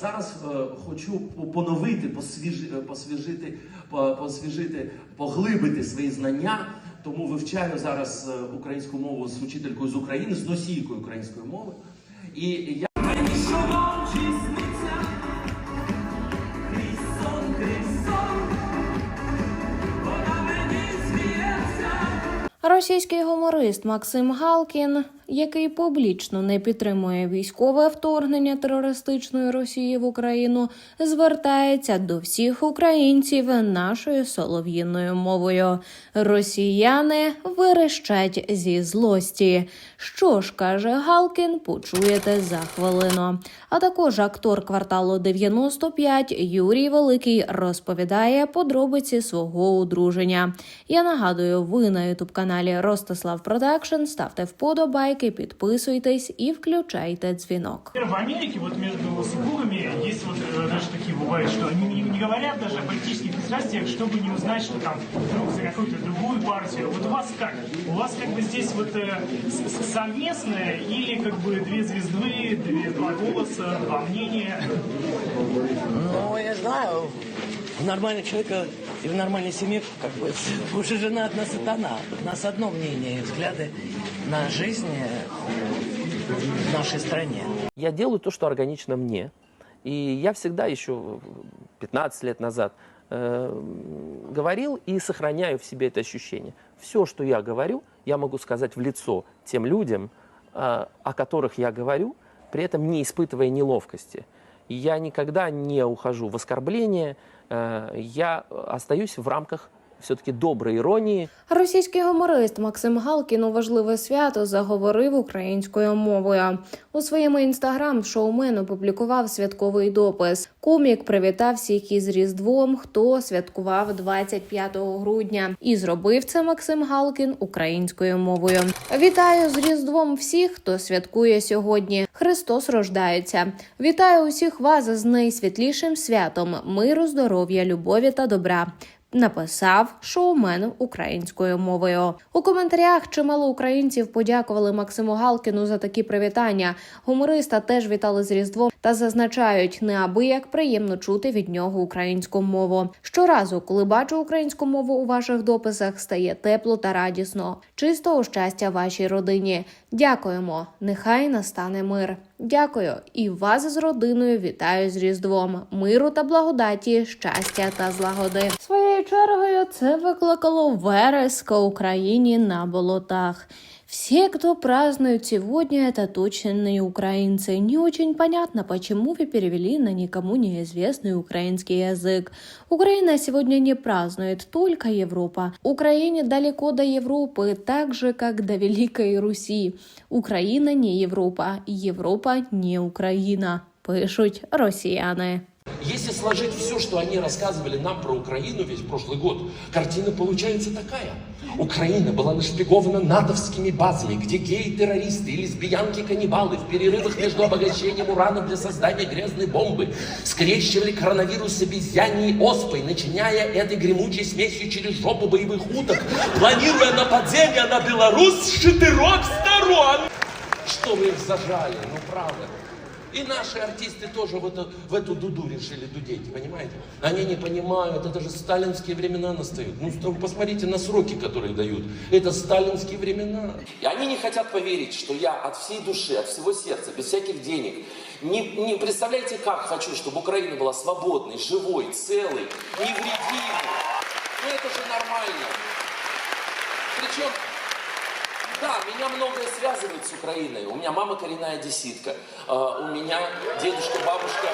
Зараз е, хочу поновити, посвіжи, е, посвіжити, по- посвіжити, поглибити свої знання. Тому вивчаю зараз е, українську мову з учителькою з України, з носійкою української мови. І я Російський гуморист Максим Галкін, який публічно не підтримує військове вторгнення терористичної Росії в Україну, звертається до всіх українців нашою солов'їною мовою. Росіяни верещать зі злості. Що ж каже Галкін, почуєте за хвилину. А також актор кварталу 95 Юрій Великий розповідає подробиці свого одруження. Я нагадую, ви на ютуб каналі Ростислав Продакшн. Ставте вподобайки, підписуйтесь і включайте дзвінок. Например, в Америке вот между супругами есть вот э, даже такие бывают, что они не, не говорят даже о политических пристрастиях, чтобы не узнать, что там вдруг за какую-то другую партию. Вот у вас как? У вас как бы здесь вот э, с- с- совместное или как бы две звезды, две, два голоса, два мнения? Ну, я знаю, у нормального человека и в нормальной семье, как бы, уже жена одна сатана. У нас одно мнение и взгляды на жизнь э, в нашей стране. Я делаю то, что органично мне. И я всегда еще 15 лет назад э, говорил и сохраняю в себе это ощущение. Все, что я говорю, я могу сказать в лицо тем людям, э, о которых я говорю, при этом не испытывая неловкости. Я никогда не ухожу в оскорбление, э, я остаюсь в рамках все-таки доброй иронии, Російський гуморист Максим Галкін у важливе свято заговорив українською мовою. У своєму інстаграм шоумен опублікував святковий допис. Комік привітав всіх із Різдвом, хто святкував 25 грудня, і зробив це Максим Галкін українською мовою. Вітаю з Різдвом всіх, хто святкує сьогодні. Христос рождається. Вітаю усіх вас з найсвітлішим святом, миру, здоров'я, любові та добра написав шоумен українською мовою. У коментарях чимало українців подякували Максиму Галкіну за такі привітання. Гумориста теж вітали з Різдвом та зазначають, неабияк приємно чути від нього українську мову. Щоразу, коли бачу українську мову у ваших дописах, стає тепло та радісно. Чистого щастя вашій родині. Дякуємо. Нехай настане мир. Дякую і вас з родиною вітаю з Різдвом, миру та благодаті, щастя та злагоди. Своєю чергою це викликало вереск Україні на болотах. Все, кто празднует сегодня, это точно не украинцы. Не очень понятно, почему вы перевели на никому неизвестный украинский язык. Украина сегодня не празднует, только Европа. Украине далеко до Европы, так же, как до Великой Руси. Украина не Европа, Европа не Украина, пишуть росіяни. Если сложить все, что они рассказывали нам про Украину весь прошлый год, картина получается такая. Украина была нашпигована натовскими базами, где геи-террористы и лесбиянки-каннибалы в перерывах между обогащением урана для создания грязной бомбы скрещивали коронавирус с обезьяньей оспой, начиняя этой гремучей смесью через жопу боевых уток, планируя нападение на Беларусь с четырех сторон. Что вы их зажали, ну правда. И наши артисты тоже в эту, в эту дуду решили дудеть, понимаете? Они не понимают, это же сталинские времена настают. Ну, посмотрите на сроки, которые дают. Это сталинские времена. И они не хотят поверить, что я от всей души, от всего сердца, без всяких денег, не, не представляете, как хочу, чтобы Украина была свободной, живой, целой, невредимой. Ну, это же нормально. Причем да, меня многое связывает с Украиной. У меня мама коренная одесситка. У меня дедушка, бабушка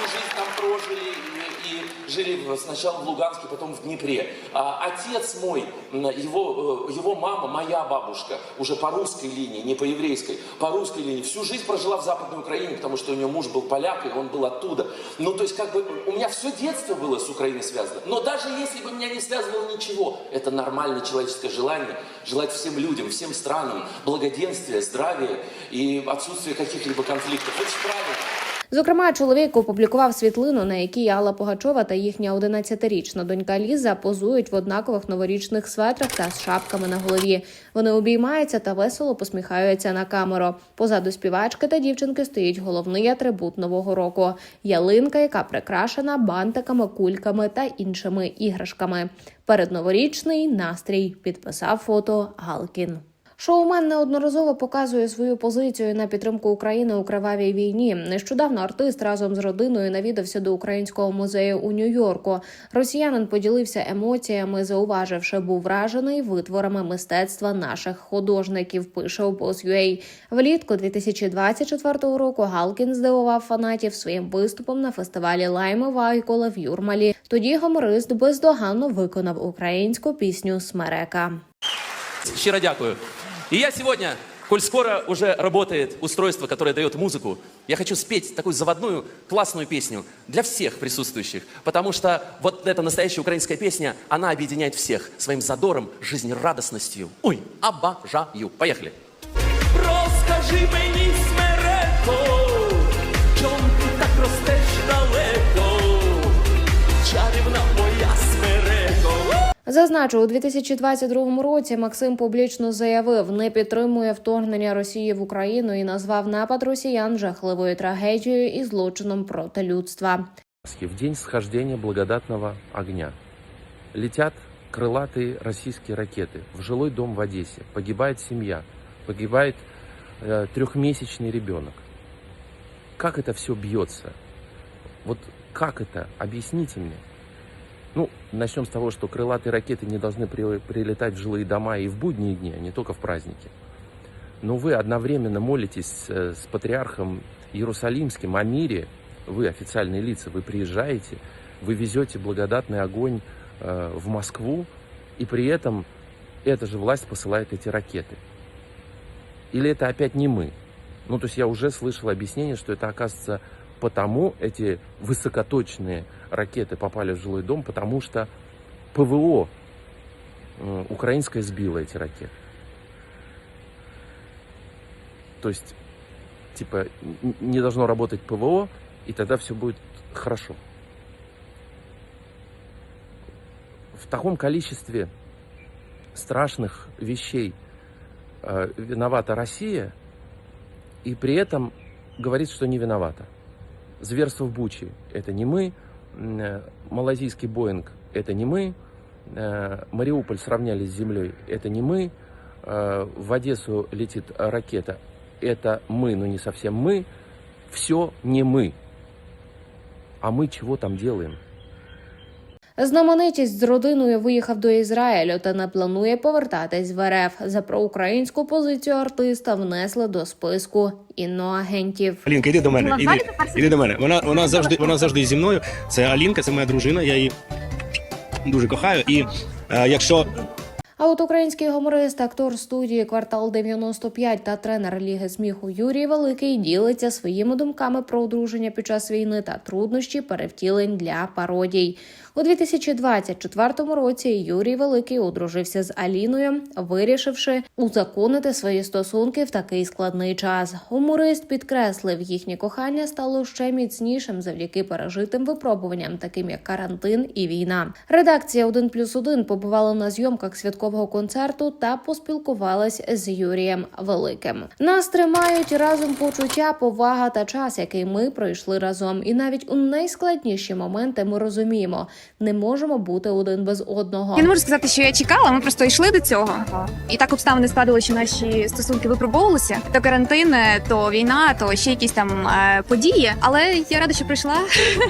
всю жизнь там прожили и, и жили сначала в Луганске, потом в Днепре. А отец мой, его, э, его мама, моя бабушка, уже по русской линии, не по еврейской, по русской линии, всю жизнь прожила в Западной Украине, потому что у нее муж был поляк, и он был оттуда. Ну, то есть, как бы, у меня все детство было с Украиной связано. Но даже если бы меня не связывало ничего, это нормальное человеческое желание, желать всем людям, всем странам благоденствия, здравия и отсутствия каких-либо конфликтов. Очень правильно. Зокрема, чоловік опублікував світлину, на якій Алла Пугачова та їхня 11-річна донька Ліза позують в однакових новорічних светрах та з шапками на голові. Вони обіймаються та весело посміхаються на камеру. Позаду співачки та дівчинки стоїть головний атрибут нового року ялинка, яка прикрашена бантиками, кульками та іншими іграшками. Передноворічний настрій підписав фото Галкін. Шоумен неодноразово показує свою позицію на підтримку України у кривавій війні. Нещодавно артист разом з родиною навідався до українського музею у Нью-Йорку. Росіянин поділився емоціями, зауваживши, був вражений витворами мистецтва наших художників. Пише Boss.ua. Влітку 2024 року Галкін здивував фанатів своїм виступом на фестивалі Лайми Вайкола в Юрмалі. Тоді гуморист бездоганно виконав українську пісню Смерека. Щиро дякую. И я сегодня, коль скоро уже работает устройство, которое дает музыку, я хочу спеть такую заводную, классную песню для всех присутствующих, потому что вот эта настоящая украинская песня, она объединяет всех своим задором, жизнерадостностью. Ой, обожаю. Поехали. Розкажи мені, Зазначу, у 2022 році Максим публічно заявив, не підтримує вторгнення Росії в Україну і назвав напад росіян жахливою трагедією і злочином проти людства. В день схождения благодатного огня летят крылатые российские ракеты в жилой дом в Одессе. Погибает семья, погибает э, трехмесячный ребенок. Как это все бьется? Вот как это? Объясните мне. Ну, начнем с того, что крылатые ракеты не должны при- прилетать в жилые дома и в будние дни, а не только в праздники. Но вы одновременно молитесь с патриархом Иерусалимским о мире, вы официальные лица, вы приезжаете, вы везете благодатный огонь э, в Москву, и при этом эта же власть посылает эти ракеты. Или это опять не мы? Ну, то есть я уже слышал объяснение, что это оказывается потому, эти высокоточные ракеты попали в жилой дом, потому что ПВО украинское сбило эти ракеты. То есть, типа, не должно работать ПВО, и тогда все будет хорошо. В таком количестве страшных вещей э, виновата Россия, и при этом говорит, что не виновата. Зверство в Буче – это не мы, э, малазийский Боинг – это не мы, э, Мариуполь сравняли с землей – это не мы, э, в Одессу летит ракета – это мы, но не совсем мы, все не мы. А мы чего там делаем? Знаменитість з родиною виїхав до Ізраїлю та не планує повертатись в РФ. За проукраїнську позицію артиста внесли до списку іноагентів. Алінка, іди до мене. Іди, іди до мене. Вона, вона завжди вона завжди зі мною. Це Алінка, це моя дружина. Я її дуже кохаю. І е, якщо А от український гуморист, актор студії Квартал 95 та тренер Ліги сміху Юрій Великий ділиться своїми думками про одруження під час війни та труднощі перевтілень для пародій. У 2024 році Юрій Великий одружився з Аліною, вирішивши узаконити свої стосунки в такий складний час. Гуморист підкреслив, їхнє кохання стало ще міцнішим завдяки пережитим випробуванням, таким як карантин і війна. Редакція 1 плюс 1 побувала на зйомках святкового концерту та поспілкувалась з Юрієм Великим. Нас тримають разом почуття, повага та час, який ми пройшли разом. І навіть у найскладніші моменти ми розуміємо, не можемо бути один без одного. Я не можу сказати, що я чекала. Ми просто йшли до цього. І так обставини складили, що наші стосунки випробовувалися. То карантин, то війна, то ще якісь там е, події. Але я рада, що прийшла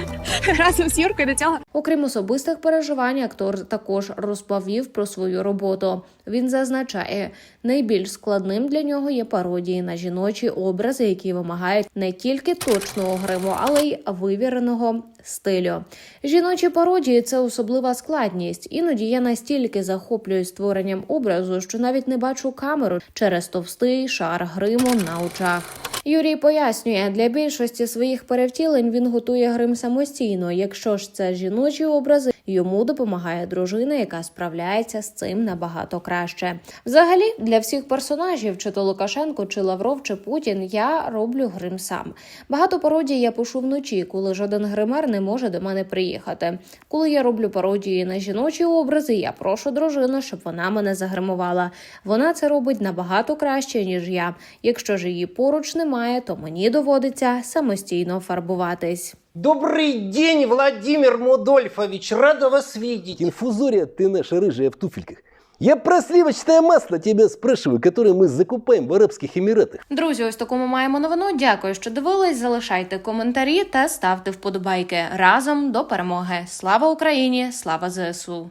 разом з Юркою до цього. Окрім особистих переживань, актор також розповів про свою роботу. Він зазначає, найбільш складним для нього є пародії на жіночі образи, які вимагають не тільки точного гриму, але й вивіреного стилю. Жіночі пародії це особлива складність. Іноді я настільки захоплююсь створенням образу, що навіть не бачу камеру через товстий шар гриму на очах. Юрій пояснює, для більшості своїх перевтілень він готує грим самостійно. Якщо ж це жіночі образи, Йому допомагає дружина, яка справляється з цим набагато краще. Взагалі, для всіх персонажів, чи то Лукашенко, чи Лавров, чи Путін, я роблю грим сам. Багато пародій я пишу вночі, коли жоден гример не може до мене приїхати. Коли я роблю пародії на жіночі образи, я прошу дружину, щоб вона мене загримувала. Вона це робить набагато краще, ніж я. Якщо ж її поруч немає, то мені доводиться самостійно фарбуватись. Добрый день, Владимир Мудольфович, рада вас видеть. Инфузория ты наша рыжая в туфельках. Я про сливочное масло тебя спрашиваю, которое мы закупаем в Арабских Эмиратах. Друзі, ось таку ми маємо новину. Дякую, що дивились. Залишайте коментарі та ставте вподобайки. Разом до перемоги. Слава Україні! Слава ЗСУ!